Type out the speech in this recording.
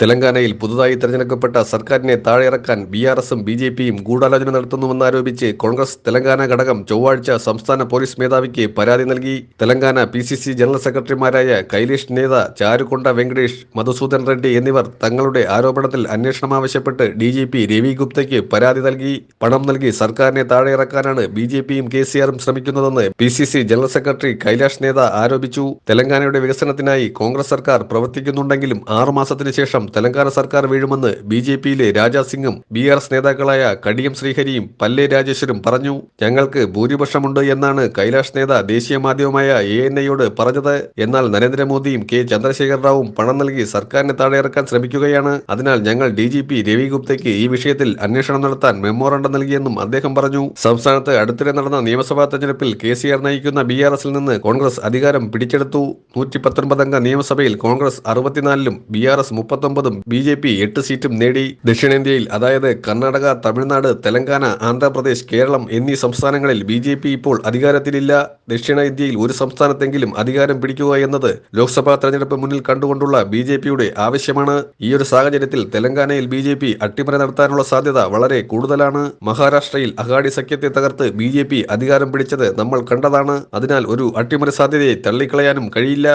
തെലങ്കാനയിൽ പുതുതായി തെരഞ്ഞെടുക്കപ്പെട്ട സർക്കാരിനെ താഴെയിറക്കാൻ ബി ആർ എസും ബി ജെ പിയും ഗൂഢാലോചന നടത്തുന്നുവെന്നാരോപിച്ച് കോൺഗ്രസ് തെലങ്കാന ഘടകം ചൊവ്വാഴ്ച സംസ്ഥാന പോലീസ് മേധാവിക്ക് പരാതി നൽകി. Telangana P C C general സെക്രട്ടറിമാരായ കൈലേഷ് നേത ചാരുകൊണ്ട വെങ്കടേഷ് മധുസൂദൻ റെഡ്ഡി എന്നിവർ തങ്ങളുടെ ആരോപണത്തിൽ അന്വേഷണം ആവശ്യപ്പെട്ട് ഡി ജി പി രവി ഗുപ്തയ്ക്ക് പരാതി നൽകി. പണം നൽകി സർക്കാരിനെ താഴെയിറക്കാനാണ് ബി ജെ പിയും കെ സി ആറും ശ്രമിക്കുന്നതെന്ന് P C C general secretary Kailash നേത ആരോപിച്ചു. തെലങ്കാനയുടെ വികസനത്തിനായി കോൺഗ്രസ് സർക്കാർ പ്രവർത്തിക്കുന്നുണ്ടെങ്കിലും ആറുമാസത്തിന് ശേഷം തെലങ്കാന സർക്കാർ വീഴുമെന്ന് ബി ജെ പിയിലെ രാജാസിംഗും ബി ആർ എസ് നേതാക്കളായ കടിയം ശ്രീഹരിയും പല്ലെ രാജേശ്വരും പറഞ്ഞു. ഞങ്ങൾക്ക് ഭൂരിപക്ഷമുണ്ട് എന്നാണ് കൈലാഷ് നേത ദേശീയ മാധ്യമമായ എ എൻ ഐയോട് പറഞ്ഞത്. എന്നാൽ നരേന്ദ്രമോദിയും കെ ചന്ദ്രശേഖർ റാവും പണം നൽകി സർക്കാരിനെ താഴെയിറക്കാൻ ശ്രമിക്കുകയാണ്. അതിനാൽ ഞങ്ങൾ ഡി ജി പി രവി ഗുപ്തയ്ക്ക് ഈ വിഷയത്തിൽ അന്വേഷണം നടത്താൻ മെമ്മോറണ്ടം നൽകിയെന്നും അദ്ദേഹം പറഞ്ഞു. സംസ്ഥാനത്ത് അടുത്തിടെ നടന്ന നിയമസഭാ തെരഞ്ഞെടുപ്പിൽ കെ സി ആർ നയിക്കുന്ന ബി ആർ എസിൽ നിന്ന് കോൺഗ്രസ് അധികാരം പിടിച്ചെടുത്തു. നൂറ്റി പത്തൊൻപത് അംഗ നിയമസഭയിൽ കോൺഗ്രസ് അറുപത്തിനാലിലും ബി ആർ എസ് മുപ്പത്തൊമ്പതും ബി ജെ പി എട്ട് സീറ്റും നേടി ദക്ഷിണേന്ത്യയിൽ അതായത് കർണാടക തമിഴ്നാട് തെലങ്കാന ആന്ധ്രാപ്രദേശ് കേരളം എന്നീ സംസ്ഥാനങ്ങളിൽ ബി ജെ പി ഇപ്പോൾ അധികാരത്തിലില്ല. ദക്ഷിണേന്ത്യയിൽ ഒരു സംസ്ഥാനത്തെങ്കിലും അധികാരം പിടിക്കുക എന്നത് ലോക്സഭാ തെരഞ്ഞെടുപ്പ് മുന്നിൽ കണ്ടുകൊണ്ടുള്ള ബി ജെ പിയുടെ ആവശ്യമാണ്. ഈ ഒരു സാഹചര്യത്തിൽ തെലങ്കാനയിൽ ബി ജെ പി അട്ടിമറി നടത്താനുള്ള സാധ്യത വളരെ കൂടുതലാണ്. മഹാരാഷ്ട്രയിൽ അഘാടി സഖ്യത്തെ തകർത്ത് ബി ജെ പി അധികാരം പിടിച്ചത് നമ്മൾ കണ്ടതാണ്. അതിനാൽ ഒരു അട്ടിമറി സാധ്യതയെ തള്ളിക്കളയാനും കഴിയില്ല.